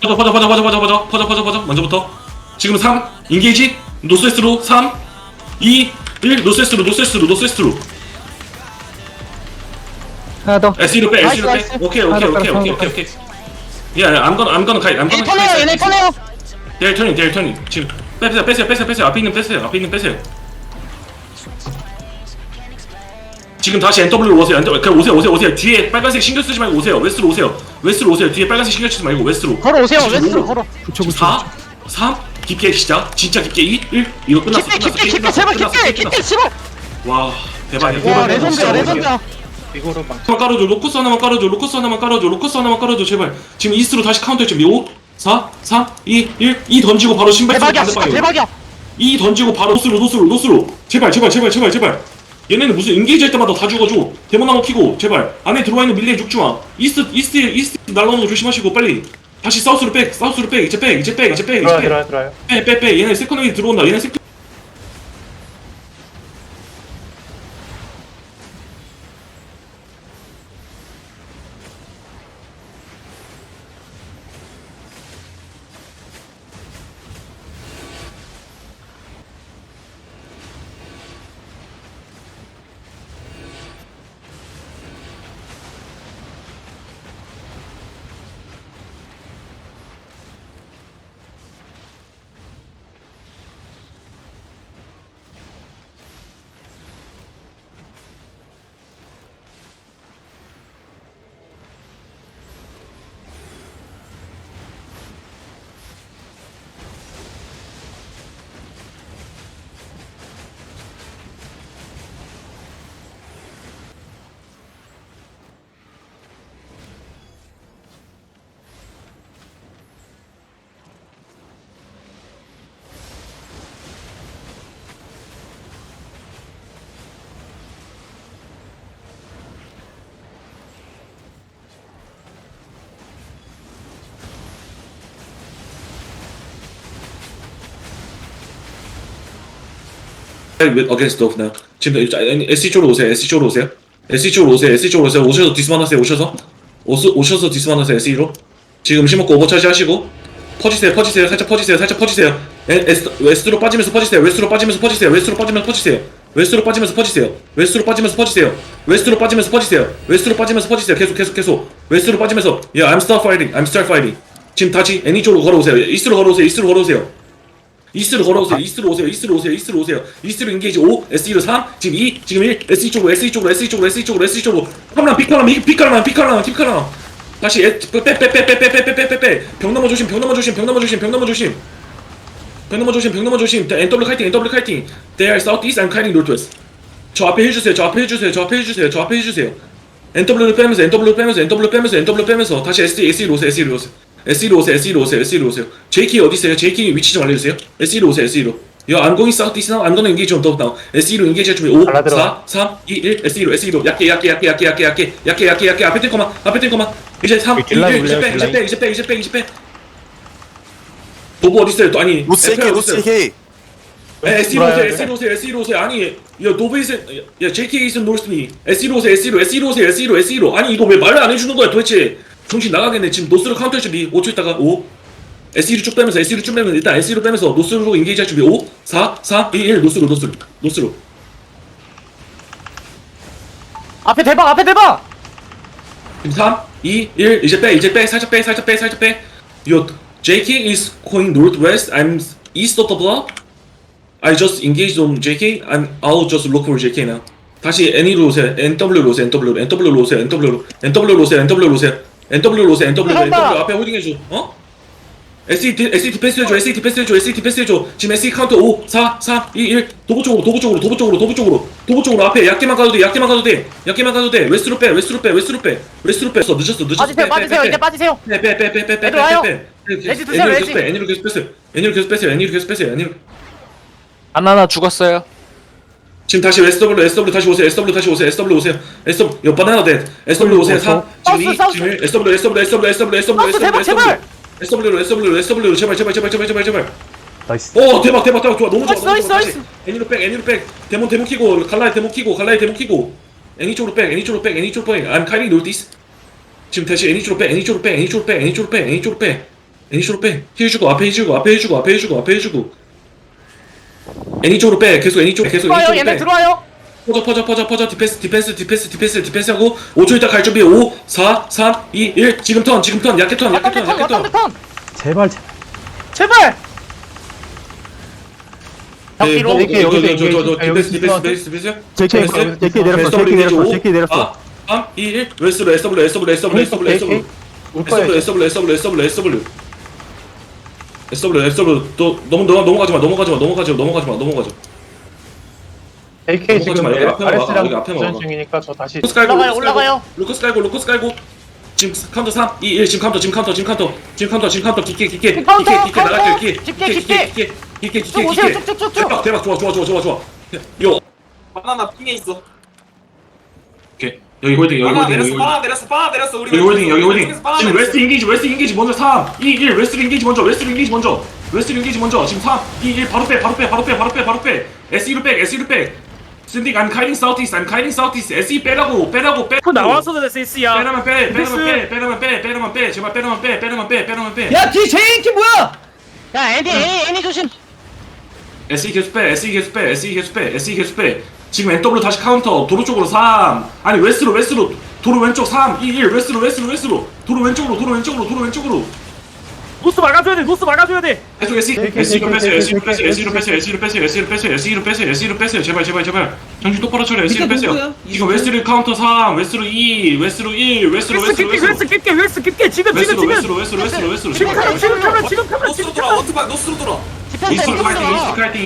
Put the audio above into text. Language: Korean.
퍼져 퍼져 퍼져 퍼져 퍼져 퍼져 퍼져 퍼져 퍼져. 먼저부터. 지금 3 인게이지 노스웨스트로 3 2 1 노스웨스트로 노스웨스트로 노스웨스트로. 하나 더. SE로 빼 나이스, SE로 빼. 나이스. 오케이 오케이 더, 오케이 오케이 더. 오케이 오케이. 야 야, I'm gonna I'm gonna kite I'm 얘네 gonna 터네요 얘네 터네요. 데일 터닝 데일 터닝 지금 빼세요 빼세요 빼세요 빼세요. 앞에 있는 빼세요 앞에 있는 빼세요 지금 다시 NW로 오세요. NW 그냥 오세요 오세요 오세요. 뒤에 빨간색 신경 쓰지 말고 오세요. 웨스트로 오세요. 웨스트로 오세요. 뒤에 빨간색 신경 쓰지 말고 웨스트로. 걸어오세요 웨스트로 오, 걸어. 9초 4 3 깊게 시작. 진짜 깊게. 2 1 이거 끝났어 깊게 끝났어 깊게 깊게 끝났어, 제발 끝났어, 깊게 끝났어. 깊게 제발 와 대박이야. 와 대박이야. 레전드야 진짜 레전드야. 이거로 막 하나만 깔아줘. 로커스 하나만 깔아줘. 로커스 하나만 깔아줘. 로커스 하나만 깔아줘 제발. 지금 이스트로 다시 카운터 준비 5 4 3 2 1 2 던지고 바로 신발 쓰고 대박이야 반대 진짜 방향으로. 대박이야. 이 던지고 바로 노스로 노스로 노스로. 제발 제발 제발 제발 제발 얘네는 무슨 인게이지 할 때마다 다 죽어줘 데모나무 키고 제발 안에 들어와 있는 밀레 죽지마 이스트 이스트 이스트 날라오는 거 조심하시고 빨리. 다시 사우스로 백 사우스로 백 이제 백 이제 백 이제 백 들어요 이제 들어요 들어요. 백백백. 얘네 세컨 웨이 들어온다. 얘네 세컨 with against dove now 지금 SC 쪽으로 오세요. SC 쪽으로 오세요. SC 쪽으로 오세요. SC 쪽으로 오세요. 오셔서 디스만 하세요. 오셔서. 오스, 오셔서 디스만 하세요. SE로. 지금 심먹고 오버차지 하시고. 퍼지세요. 퍼지세요. 살짝 퍼지세요. 살짝 퍼지세요. 에, 에스, 웨스트로 빠지면서 퍼지세요. 웨스트로 빠지면서 퍼지세요. 웨스트로 빠지면서 퍼지세요. 웨스트로 빠지면서 퍼지세요. 웨스트로 빠지면서 퍼지세요. 웨스트로 빠지면서 퍼지세요. 웨스트로 빠지면서 퍼지세요. 계속 계속 계속. 웨스트로 빠지면서. Yeah I'm start fighting. I'm start fighting. 지금 다시 애니 쪽으로 걸어오세요. 이스트로 걸어오세요. 이스트로 걸어오세요 이스트로 걸어오세요. 이스트로 오세요. 이스트로 오세요. 이스트로 오세요. 이스트로 인게이지 5, SE로 3, 지금 2, 지금 1, SE 쪽으로, SE 쪽으로, SE 쪽으로, SE 쪽으로, SE 쪽으로. 컴랑 피카랑 피카랑 피카랑 피카랑. 다시 빼빼빼빼빼빼빼빼빼빼. 병 넘어 조심. 병 넘어 조심. 병 넘어 조심. 병 넘어 조심. 병 넘어 조심. 병 넘어 조심. NW 카이팅. NW 카이팅. They are southeast. I'm kiting northwest. 저 앞에 해주세요. 저 앞에 해주세요. 저 앞에 해주세요. 저 앞에 해주세요. NW를 빼면서 NW 빼면서 NW 빼면서 NW 빼면서 다시 SE SE로 오세요. SE로 오세요. SE로 오세요. SE로 오세요. SE로 오세요. JK 어디 있어요? JK 위치 좀 알려주세요. SE로 오세요. SE로. 야, I'm going southeast now. I'm gonna engage on top now. SE로 engage 할 준비. 5, 갈라들어. 4, 3, 2, 1. SE로 SE로. 약게 약게 약게 약게 약게 약게 약게 약게 약게 앞에 탱커만 앞에 탱커만. 이제 3, 2, 1. 길라인 이제 빼 이제. 빼 이제 빼 이제 빼 이제 빼. 도보 어디 있어요? 또 아니. AK 에, SE로 오세요, 돌아야 돼. SE로 오세요, SE로 오세요. 아니, 야, 노베이스, 야, JK 이슨 노스니. SE로 오세요, SE로, SE로 오세요, SE로, SE로. 아니, 이거 왜 말을 안 해주는 거야, 도대체. 정신 나가겠네. 지금 노스로 카운터 할 준비. 5초 있다가 5. SE로 쭉 빼면서, SE로 쭉 빼면서, 일단 SE로 빼면서, 노스로 인게이지 할 준비. 5, 4, 3, 2, 1, 노스로, 노스로, 노스로. 앞에 대박 앞에 대박 지금 3, 2, 1, 이제 빼, 이제 빼, 살짝 빼, 살짝 빼, 살짝 빼. Yo, JK is going northwest. I'm east of the block. I just engaged on JK. I'm, I'll just look for JK now. 다시 N으로 오세요. NW로 오세요. NW로. NW로 오세요. NW로. NW로 오세요. NW로 오세요. NW로 오세요. NW로. NW 한다. 앞에 홀딩 해줘. 어? SE, SE 디펜스 해줘. SE 디펜스 해줘. SE 디펜스 해줘. 지금 SE 카운터 5, 4, 3, 2, 1. 도보 쪽으로, 도보 쪽으로, 도보 쪽으로, 도보 쪽으로. 도보 쪽으로 앞에 약게만 가도 돼. 약게만 가도 돼. 약게만 가도 돼. 웨스트로 빼. 웨스트로 빼. 웨스트로 빼. 웨스트로 빼. 늦었어. 늦었어. 빠지세요 빼, 빼, 빠지세요 빼, 이제 빼. 빠지세요 빼 빼 빼 빼 빼 빼빼 애들 와요. 레지 레지 드세요, 계속 레지. 빼 애니로 계속 빼세요 애니로 계속 빼세요 애니로 계속 빼세요 애니로 하나하나 죽었어요. 지금 다시 SW SW 다시 오세요 SW 다시 오세요 SW 오세요 SW 요 바나나 데 SW 오세요 3 지금 2 사우스, 지금 1 SW SW SW SW SW 사우스, 제발, 제발. SW로 SW로 SW로 제발 제발 제발 제발 제발 제발 나이스. 오 대박 대박 대박 좋아 너무 좋아 나이스, 너무 나이스, 좋아 나이스. 다시 애니로 백 애니로 백 데몬 데몬 키고 갈라에 데몬 키고 갈라에 데몬 키고 애니 쪽으로 백 애니 쪽으로 백 애니 쪽으로 백 I'm kiting northeast 지금 다시 애니 쪽으로 백 애니 쪽으로 백 애니 쪽으로 백 애니 쪽으로 백 애니 쪽으로 백 애니 쪽으로 빼 해주고 앞에 해주고 앞에 해주고 앞에 해주고 앞에 해주고 애니 쪽으로 빼. 계속 애니 쪽 계속 애니 들어와요 쪽으로 얘네 빼. 들어와요. 퍼져 퍼져 퍼져 퍼져. 디펜스 디펜스 디펜스 디펜스 디펜스 하고 5초 있다 갈 준비. 5 4 3 2 1 지금 턴 지금 턴. 약게 턴 약게 왔다 턴 턴. 약게 왔다 턴턴 제발 제- 제발! 네, 벽뒤로 뭐, 여기, 여기, 저, 저, 저, 여기, 디펜스, 여기 디펜스, 디펜스, 디펜스. JK 디펜스. JK 내렸어 JK 내렸어 JK 내렸어. 3, 2, 1. 웨스트로, SW, SW, SW, SW, SW. SW, SW, SW, SW, SW. SW, SW. 또 너무 넘어 넘어가지 마, 넘어가지 마, 넘어가지 마, 넘어가지 마, 넘어가지 마. JK 지금 넘어가지 마, 여기 앞에 막아, 여기 앞에 RS랑 막아. 교전 중이니까 저 다시 루커스 깔고, 올라가요, 루커스 올라가요. 깔고, 루커스 깔고, 루커스 깔고. 지금 카운터 3, 2, 1. 지금 카운터, 지금 카운터, 지금 카운터, 지금 카운터, 지금 카운터. 깊게, 깊게, 깊게, 카운터, 깊게 나갈게요. 카운터. 깊게, 깊게, 깊게, 깊게. 깊게, 깊게, 쭉 깊게, 오세요, 깊게. 쭉 쭉 쭉 쭉. 대박, 대박, 좋아, 좋아, 좋아, 좋아, 좋아. 요. 바나나 핑에 있어. 여기 홀딩, 여기 바나나 홀딩, 여기 내렸어. 홀딩. 내렸어. 바나나 내렸어. 우리 여기 홀딩 여기 홀딩 왼쪽에서 지금 내렸어. 웨스트 인게이지 웨스트 인게이지 먼저 3 2 1 웨스트 인게이지 먼저 웨스트 인게이지 먼저 웨스트 인게이지 먼저 지금 3 2 1 바로 빼 바로 빼 바로 빼 바로 빼 바로 빼 SE로 백 SE로 백 신딕 I'm kiting southeast I'm kiting southeast SE 빼라고 빼라고 빼 나와서도 SS야. 빼라면 빼 빼라면 빼 빼라면 빼 빼라면 빼 제발 빼라면 빼 빼라면 빼 빼라면 빼야 뒤에 제이키 뭐야 야 애니 애니 애니 조심 SE 계속 빼 SE 계속 빼 SE 계속 빼 SE 계속 빼 지금 NW 다시 카운터 도로 쪽으로 3 아니 웨스트로 웨스트로 도로 왼쪽 3 2 1 웨스트로 웨스트로 웨스트로 도로 왼쪽으로 도로 왼쪽으로 도로 왼쪽으로 노스 막아줘야 돼. 노스 막아줘야 돼. 계속 SE로 오케이, 빼세요 오케이, 빼세요 SE로 빼세요 SE로 빼세요 SE로 빼세요 SE로 빼세요 SE로 빼세요 제발 제발 제발 정신 똑바로 차려 SE로 빼세요 지금 웨스트로 카운터 3 웨스트로 2 웨스트로 1 웨스트로 웨스트 웨스트로 깊게 웨스트 웨스트로 깊게 웨스트 깊게 지금 지금 지금. 웨스트로 웨스트로 웨스트로 웨스트로 지금 카메라 지금 카메라 지금 카메라 노스로 돌아. 카메라. 원투 박 노스로 돌아. 이스트로 카이팅 이스트로 카이팅